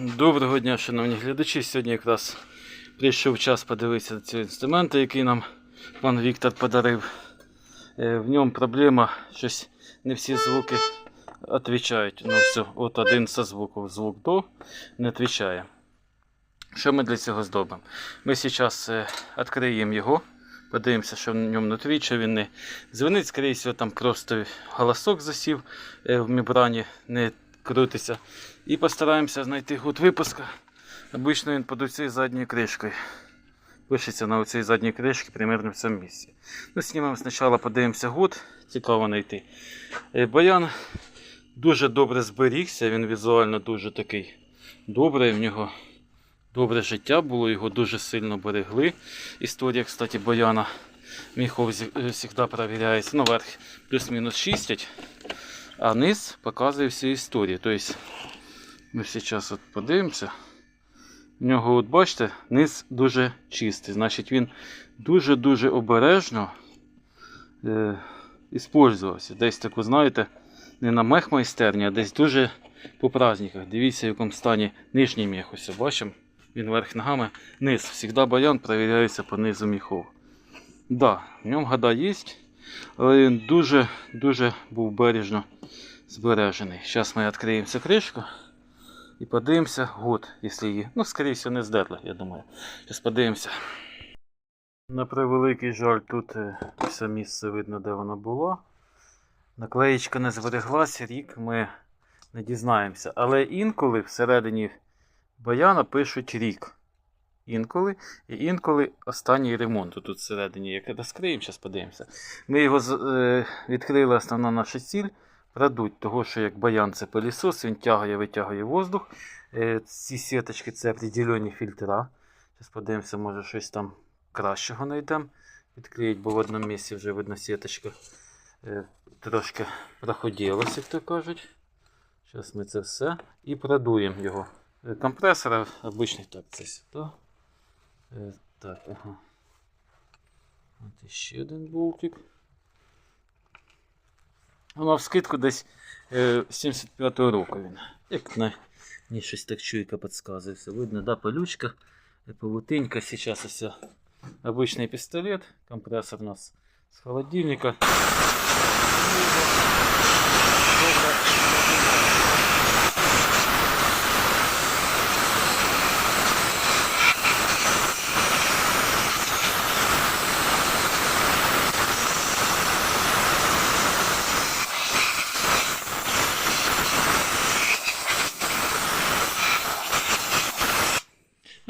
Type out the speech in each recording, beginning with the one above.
Доброго дня, шановні глядачі. Сьогодні якраз прийшов час подивитися ці інструменти, які нам пан Віктор подарив. Е, В ньому проблема, щось не всі звуки відповідають. Ну все, от один зі звуків, звук до, не відповідає. Що ми для цього зробимо? Ми зараз відкриємо його, подивимося, що в ньому внутрі, чи він не дзвонить, скоріше там просто голосок засів е, в мембрані, не крутиться. І постараємося знайти гуд випуска. Обично він під цією задньою кришкою. Пишеться на оцій задній кришці примерно в цьому місці. Ну, знімемо спочатку, подивимося гуд, цікаво знайти. Е, Баян дуже добре зберігся, він візуально дуже такий добрий. В нього добре життя було, його дуже сильно берегли. Історія, кстати, Баяна міхов завжди перевіряється. Ну, верх плюс-мінус чистять, а низ показує всю історію. Тобто, ми зараз от подивимося. В нього, от бачите, низ дуже чистий. Значить, він дуже-дуже обережно е, іспользувався. Десь таку, знаєте, не на мехмайстерні, а десь дуже по праздниках. Дивіться, в якому стані нижній міх. Ось бачимо. Він верх ногами. Низ. Всегда баян перевіряється по низу міхов. Да, в ньому гада є, але він дуже-дуже був бережно збережений. Зараз ми відкриємо цю кришку. І подивимося год, якщо її. Ну, скоріше не здерли, я думаю. Зараз подивимося. На превеликий жаль, тут е, все місце видно, де вона була. Наклеєчка не збереглася, рік ми не дізнаємося. Але інколи всередині баяна пишуть рік. Інколи. І інколи останній ремонт тут всередині. Як розкриємо, зараз подивимося. Ми його е, відкрили основна наша ціль продуть, того що як баян це пилісос, він тягає, витягує воздух. Е, Ці сіточки це определені фільтра. Зараз подивимося, може щось там кращого знайдемо. Відкриють, бо в одному місці вже видно сіточка е, трошки проходилась, як то кажуть. Зараз ми це все і продуємо його. Е, Компресор обичний так, це сюди. Так, ага. От ще один болтик. Вона в скидку десь е, 75-го року він. Як на мені щось так чуйка підказує. Видно, да, пилючка, е, павутинька. Сейчас ось обычный пістолет. Компресор у нас з холодильника.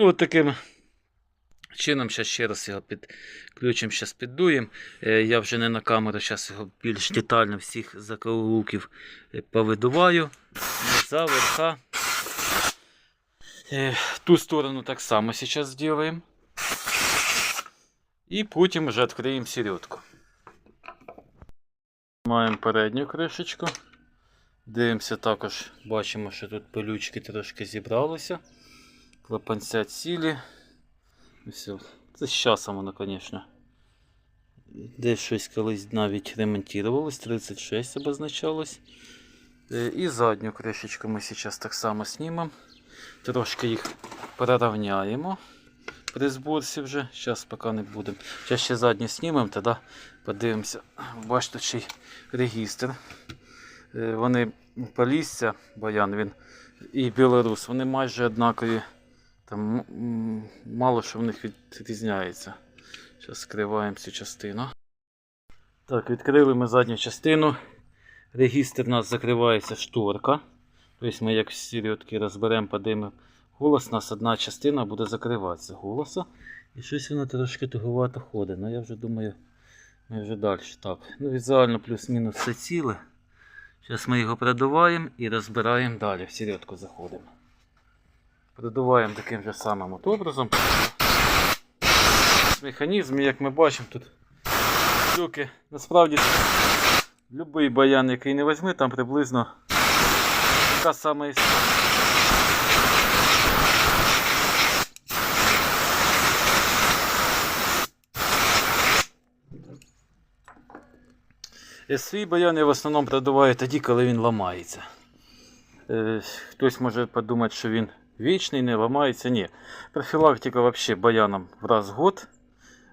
От таким чином, зараз ще раз його підключимо, зараз піддуємо. Е, Я вже не на камеру, зараз його більш детально всіх закоулків е, повидуваю. Низа, верха. Е, Ту сторону так само зараз зробимо. І потім вже відкриємо середку. Маємо передню кришечку. Дивимося також, бачимо, що тут пилючки трошки зібралися. Клапанця цілі. Все. Це з часом воно, звісно. Десь щось колись навіть ремонтувалось, 36 обозначалось. Е, І задню кришечку ми зараз так само знімемо. Трошки їх перерівняємо при зборці вже. Зараз поки не будемо. Зараз ще задню знімемо, тоді подивимося. Бачите, чий регістр. Е, Вони Полісся, Баян він і Білорус, вони майже однакові. Там мало що в них відрізняється. Зараз скриваємо цю частину. Так, відкрили ми задню частину. Регістр у нас закривається шторка. Тобто ми як всі рядки розберемо, подивимо голос, у нас одна частина буде закриватися голоса. І щось воно трошки туговато ходить. Ну я вже думаю, ми вже далі. Так, ну візуально плюс-мінус все ціле. Зараз ми його продуваємо і розбираємо далі. В середку заходимо. Продуваємо таким же самим от образом. Механізм, як ми бачимо, тут люки. Насправді будь-який баян, який не візьми, там приблизно така сама історія. Е, Свій баян я в основному продуваю тоді, коли він ламається. Е, Хтось може подумати, що він вічний, не ламається. Ні. Профілактика взагалі баяном в раз в год.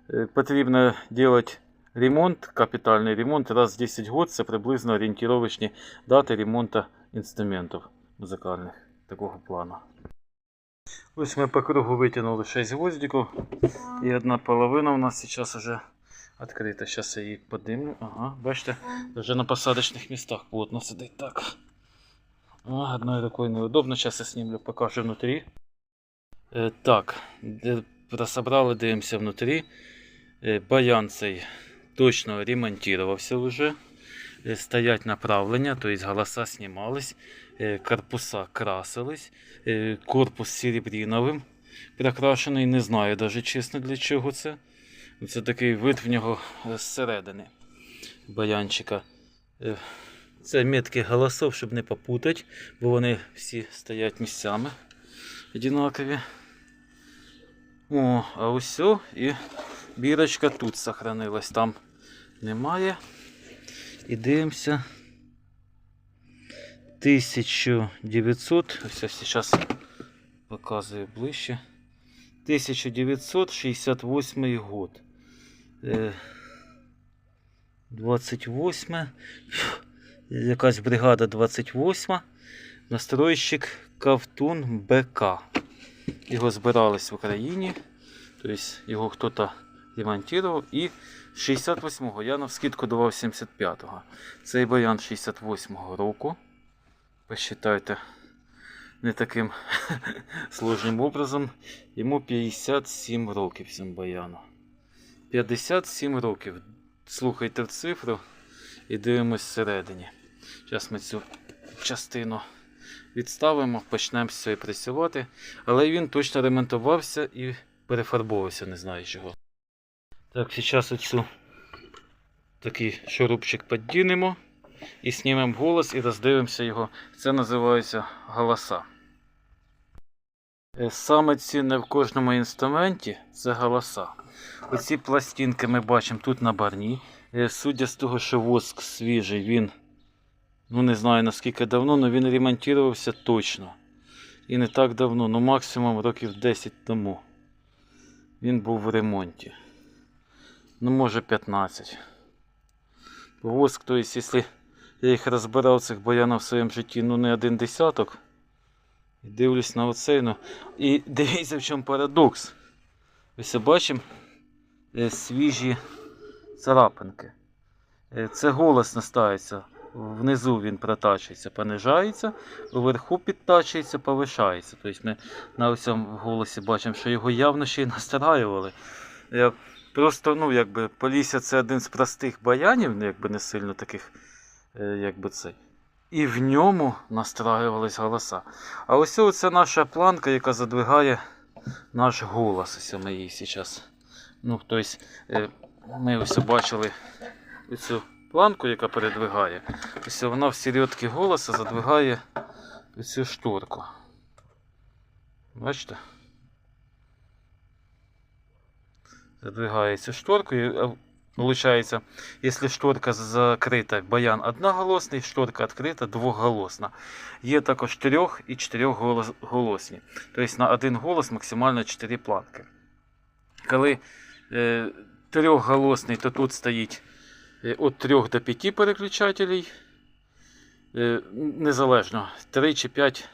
Е, Потрібно робити ремонт, капітальний ремонт раз в 10 год. Це приблизно орієнтировочні дати ремонту інструментів музикальних такого плану. Ось ми по кругу витягнули 6 гвоздиків. І одна половина у нас зараз вже відкрита. Зараз я її подимлю. Ага, бачите, вже на посадочних містах плотно сидить так. А, одной рукой неудобно. Сейчас я снимлю, покажу внутри. Е, так, розібрали, дивимося внутрі. Е, баян цей точно ремонтувався вже. Е, стоять направлення, то есть голоса знімались, е, корпуса красились, е, корпус серебряновим прикрашений. Не знаю даже чесно для чого це. Це такий вид в нього зсередини баянчика. Е, Це метки голосов, щоб не попутати, бо вони всі стоять місцями одинакові. О, а ось і бірочка тут сохранилась, там немає. І дивимося. 1900, ось я зараз показую ближче. 1968 год. Е, 28. Якась бригада 28. Настройщик Ковтун БК. Його збирались в Україні. Тобто його хтось ремонтував. І 68-го я на скидку давав 75-го. Цей баян 68-го року. Посчитайте не таким сложним образом. Йому 57 років цьому баяну. 57 років. Слухайте в цифру і дивимось всередині. Зараз ми цю частину відставимо, почнемо з цієї працювати. Але він точно ремонтувався і перефарбовувався, не знаю чого. Так, зараз оцю такий шурупчик піддінемо і знімемо голос і роздивимося його. Це називається голоса. Е, Саме цінне в кожному інструменті це голоса. Оці пластинки ми бачимо тут на барні. Е, Судя з того, що воск свіжий, він, ну не знаю наскільки давно, але він ремонтувався точно. І не так давно, ну максимум років 10 тому. Він був в ремонті. Ну, може 15. Бо Воск, то есть, якщо я їх розбирав цих баянів в своєму житті, ну не один десяток. І дивлюсь на оцей, ну. І дивіться, в чому парадокс. Ось бачимо е, свіжі царапинки. Е, Це голос настається. Внизу він протачується, понижається, вверху підтачується, повишається. Тобто ми на цьому голосі бачимо, що його явно ще й настраювали. Я просто, ну, якби, Полісся це один з простих баянів, ну, якби не сильно таких, е, якби цей. І в ньому настраювались голоса. А ось це наша планка, яка задвигає наш голос. Ось ми її зараз. Ну, тобто, е, ми ось бачили цю планку, яка передвигає. Ось вона в середки голоса задвигає цю шторку. Бачите? Задвигає цю шторку. І, е, якщо шторка закрита, баян одноголосний, шторка відкрита, двохголосна. Є також трьох і чотирьохголосні. Тобто на один голос максимально 4 планки. Коли е, трьохголосний, то тут стоїть від 3 до 5 переключателей. Е, незалежно 3 чи 5,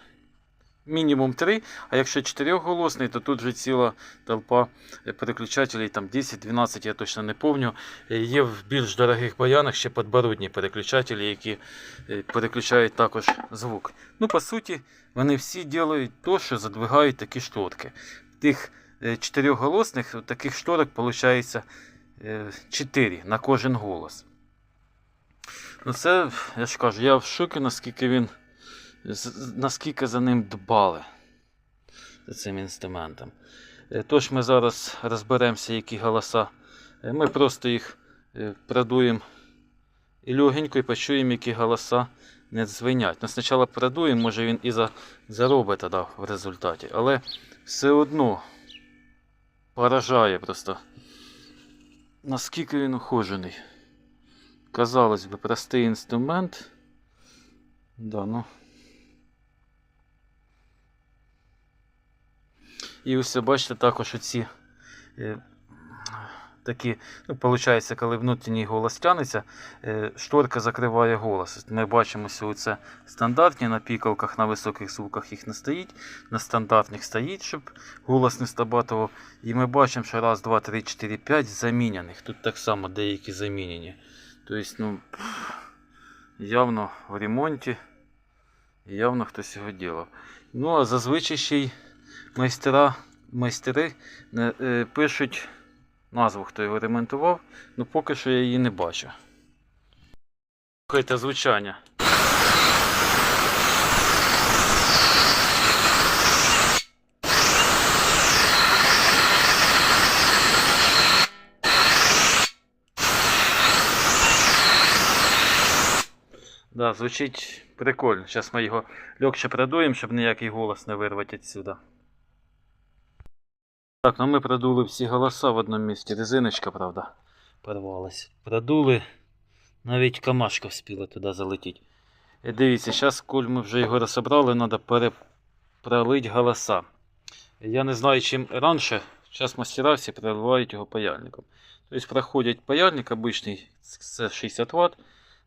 мінімум 3. А якщо чотирьохголосний, то тут вже ціла толпа е, переключателей, там 10-12, я точно не пам'ятаю. Е, Є в більш дорогих баянах ще подбородні переключателі, які е, переключають також звук. Ну, по суті, вони всі роблять те, що задвигають такі шторки. Тих е, чотирьохголосних таких шторок виходить 4 на кожен голос. Ну, це, я ж кажу, я в шокі, наскільки він. Наскільки за ним дбали за цим інструментом. Е, Тож ми зараз розберемося, які голоса. Е, Ми просто їх е, продуємо і легенько і почуємо, які голоса не дзвенять. Ну, спочатку продуємо, може він і заробить тоді в результаті. Але все одно поражає просто, наскільки він ухожений. Казалось би, простий інструмент. Да, ну. І ось бачите також оці е, такі, ну, виходить, коли внутрішній голос тянеться, е, шторка закриває голос. Ми бачимо, що це стандартні на пікалках, на високих звуках їх не стоїть, на стандартних стоїть, щоб голос не стабатував. І ми бачимо, що раз, два, три, чотири, п'ять заміняних. Тут так само деякі замінені. Тобто, ну, явно в ремонті, явно хтось його ділав. Ну, а зазвичай ще й майстера, майстери е, е, пишуть назву, хто його ремонтував, ну поки що я її не бачу. Слухайте звучання. Да, звучить прикольно. Зараз ми його легше продуємо, щоб ніякий голос не вирвати відсюди. Так, ну ми продули всі голоса в одному місці. Резиночка, правда, порвалась. Продули. Навіть камашка вспіла туди залетіти. І дивіться, зараз, коли ми вже його розібрали, треба перепролити голоса. Я не знаю, чим раніше, зараз мастера всі проливають його паяльником. Тобто проходять паяльник обичний, це 60 Вт.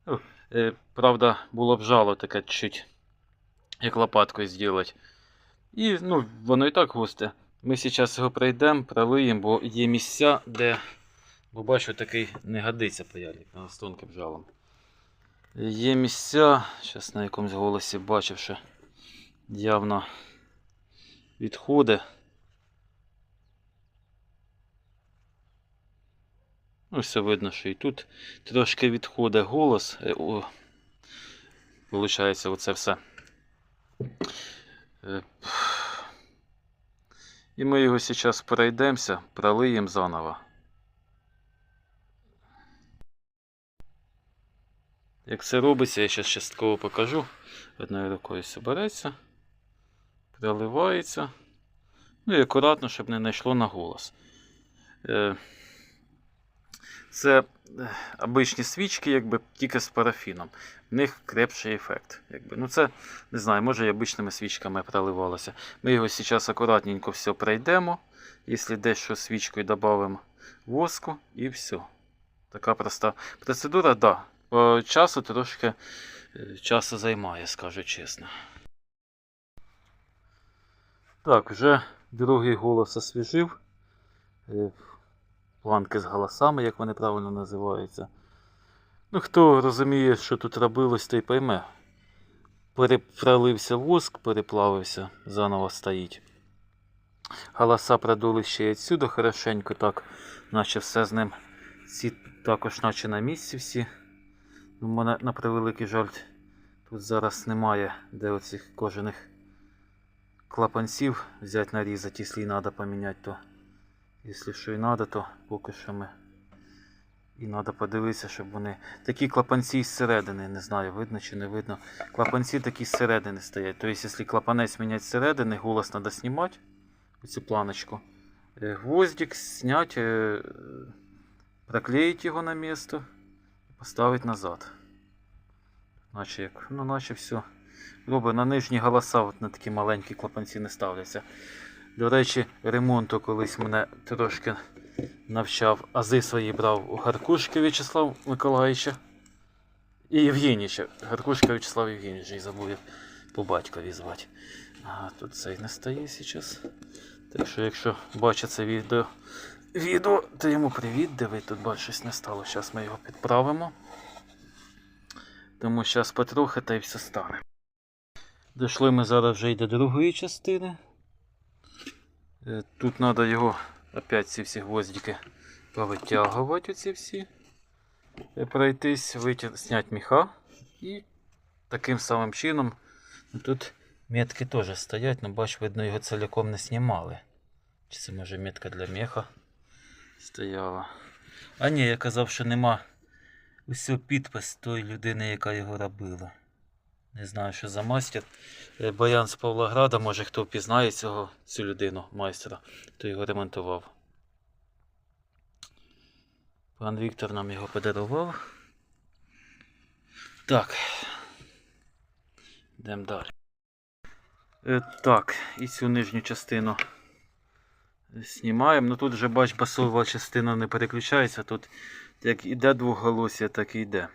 Ну, е, правда, було б жало таке чуть, як лопаткою зробити. І ну, воно і так густе. Ми зараз його пройдемо, пролиємо, бо є місця, де, бо бачу, такий не годиться паяльник з тонким жалом. Є місця, зараз на якомусь голосі бачив, що явно відходи. Ну, все видно, що і тут трошки відходить голос. Е, Получається, оце все. Е, І ми його зараз пройдемося, пролиємо заново. Як це робиться, я зараз частково покажу. Одною рукою все береться, проливається. Ну і акуратно, щоб не знайшло на голос. Е, Це е, обичні свічки, якби тільки з парафіном. В них крепший ефект. Якби. Ну це не знаю, може і обичними свічками проливалося. Ми його зараз акуратненько все пройдемо. Якщо дещо свічкою додамо воску і все. Така проста процедура, да. По часу трошки е, часу займає, скажу чесно. Так, вже другий голос освіжив. Планки з голосами, як вони правильно називаються. Ну, хто розуміє, що тут робилось, той пойме. Перепролився воск, переплавився, заново стоїть. Голоса продули ще й відсюди хорошенько, так, наче все з ним. Ці також наче на місці всі. У мене на превеликий жаль, тут зараз немає де оцих кожаних клапанців взяти нарізати, якщо треба поміняти, то якщо що і треба, то поки що ми і треба подивитися, щоб вони. Такі клапанці зсередини, не знаю, видно чи не видно. Клапанці такі зсередини стоять. Тобто, якщо клапанець міняти зсередини, голос треба знімати, оцю планочку. Е, Гвоздик зняти, е, проклеїти його на місце і поставити назад. Наче як, ну наче все. Роби на нижні голоса от на такі маленькі клапанці не ставляться. До речі, ремонту колись мене трошки навчав, ази свої брав у Гаркушки В'ячеслав Миколаївича і Євгенійовича. Гаркушка В'ячеслав Євгенійович, і забув як по батькові звати. А тут цей не стає зараз. Так що, якщо бачить це відео, відео, то йому привіт, диви, тут бач, щось не стало. Зараз ми його підправимо. Тому зараз потрохи та й все стане. Дійшли ми зараз вже й до другої частини. Е, Тут треба його опять ці всі гвоздики повитягувати оці всі. Е, Пройтись, витяг... зняти міха. І таким самим чином ну, тут метки теж стоять, але бач, видно, його цілком не знімали. Чи це може метка для меха стояла. А ні, я казав, що нема усього підпис тої людини, яка його робила. Не знаю, що за майстер. Е, Баян з Павлограда, може хто впізнає цього, цю людину, майстра, хто його ремонтував. Пан Віктор нам його подарував. Так. Йдемо далі. Е, так, і цю нижню частину знімаємо. Ну тут вже бач, басова частина не переключається. Тут як іде двоголосся, так і йде.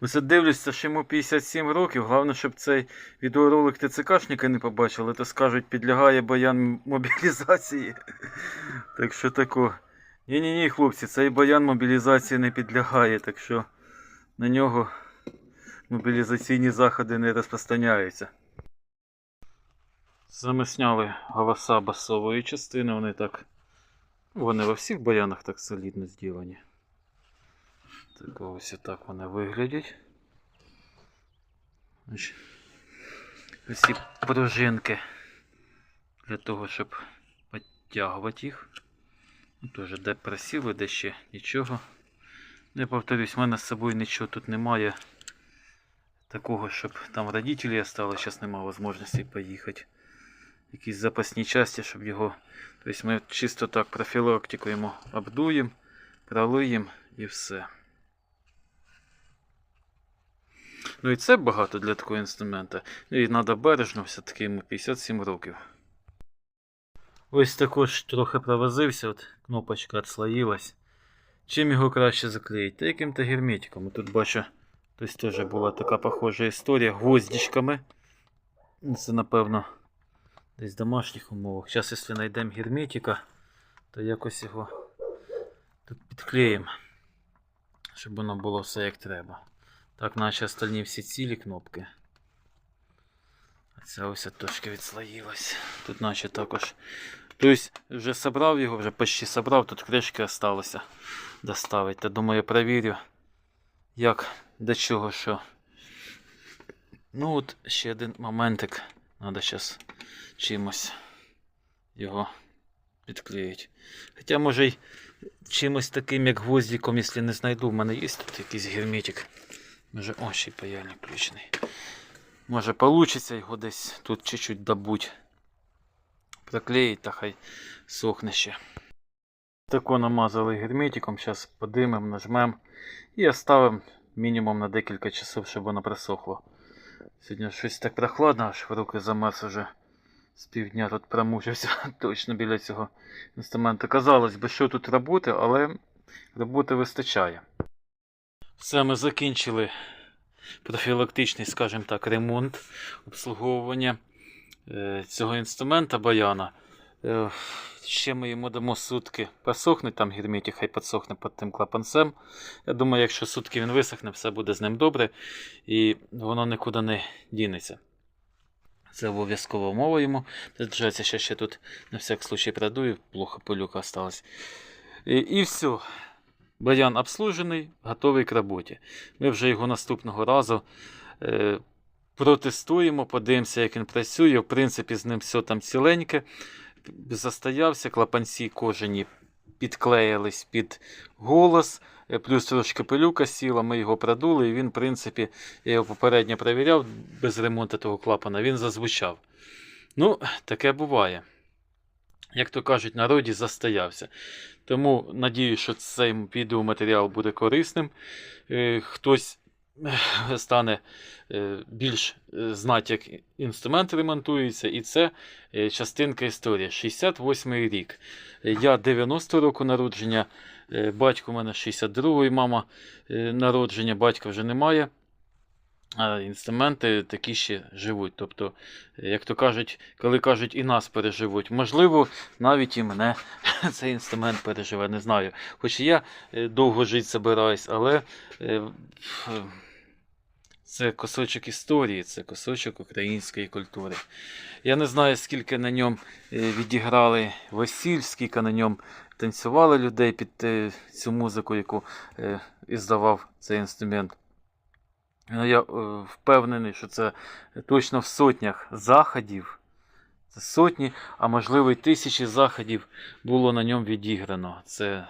Ось от дивлюся, що йому 57 років. Головне, щоб цей відеоролик ТЦКшника не побачили, то скажуть, підлягає баян мобілізації. Так що тако. Ні-ні-ні, хлопці, цей баян мобілізації не підлягає, так що на нього мобілізаційні заходи не розпространяються. Саме сняли голоса басової частини, вони так. Вони во всіх баянах так солідно зроблені. Так ось так вони виглядять. Ці пружинки для того, щоб підтягувати їх. Ну, Тоже де просіли, де ще нічого. Не повторюсь, в мене з собою нічого тут немає. Такого, щоб там родителі осталось, зараз немає можливості поїхати. Якісь запасні часті, щоб його. Тобто ми чисто так профілактикуємо, обдуємо, пролиємо і все. Ну і це багато для такого інструмента. Ну і треба бережно, все-таки йому 57 років. Ось також трохи провозився, от кнопочка відслоїлась. Чим його краще заклеїти? Та яким-то герметиком. Тут бачу, тобто теж була така похожа історія гвоздичками. Це напевно десь в домашніх умовах. Зараз, якщо знайдемо герметика, то якось його тут підклеїмо, щоб воно було все як треба. Так, наче остальні всі цілі кнопки. А ця ось трошки відслоїлась. Тут наче також. Тобто вже собрав його, вже почти собрав, тут кришки осталося доставити. Та думаю, перевірю, як до чого що. Ну от ще один моментик. Треба зараз чимось його підклеїти. Хоча може й чимось таким, як гвоздиком, якщо не знайду, в мене є тут якийсь герметик. Може, о, ще й паяльник включений. Може получиться його десь тут чуть-чуть добуть. Проклеїть та хай сохне ще. Тако намазали герметиком, зараз подимемо, нажмемо і оставимо мінімум на декілька часов, щоб воно просохло. Сьогодні щось так прохладно, аж в руки замерз уже. З півдня тут промучився точно біля цього інструменту. Казалось би, що тут роботи, але роботи вистачає. Все, ми закінчили профілактичний, скажімо так, ремонт обслуговування е, цього інструмента баяна. Е, ще ми йому дамо сутки просохне, там герметик хай підсохне під тим клапанцем. Я думаю, якщо сутки він висохне, все буде з ним добре і воно нікуди не дінеться. Це обов'язкова умова йому. Держаться ще, ще тут на всяк случай продую, плохо пилюка осталась. І, і все. Баян обслужений, готовий к роботі. Ми вже його наступного разу е, протестуємо, подивимося, як він працює. В принципі, з ним все там ціленьке. Застоявся, клапанці кожені підклеїлись під голос, е, плюс трошки пилюка сіла, ми його продули, і він, в принципі, я його попередньо перевіряв без ремонту того клапана, він зазвучав. Ну, таке буває. Як то кажуть, народі застоявся. Тому надію, що цей відеоматеріал буде корисним. Е, Хтось е, стане е, більш знати, як інструмент ремонтується, і це частинка історії. 68 рік. Е, Я 90 року народження, батько у мене 62-й, мама народження, батька вже немає. А інструменти такі ще живуть. Тобто, як то кажуть, коли кажуть і нас переживуть, можливо, навіть і мене цей інструмент переживе, не знаю. Хоч я е, довго жити збираюсь, але е, це кусочок історії, це кусочок української культури. Я не знаю, скільки на ньому е, відіграли весіль, скільки на ньому танцювали людей під цю музику, яку іздавав цей інструмент. Ну, я е, впевнений, що це точно в сотнях заходів. Це сотні, а можливо й тисячі заходів було на ньому відіграно. Це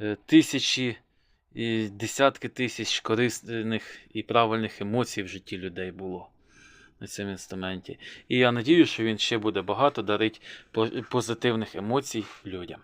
е, тисячі і десятки тисяч корисних і правильних емоцій в житті людей було на цьому інструменті. І я надію, що він ще буде багато дарити по- позитивних емоцій людям.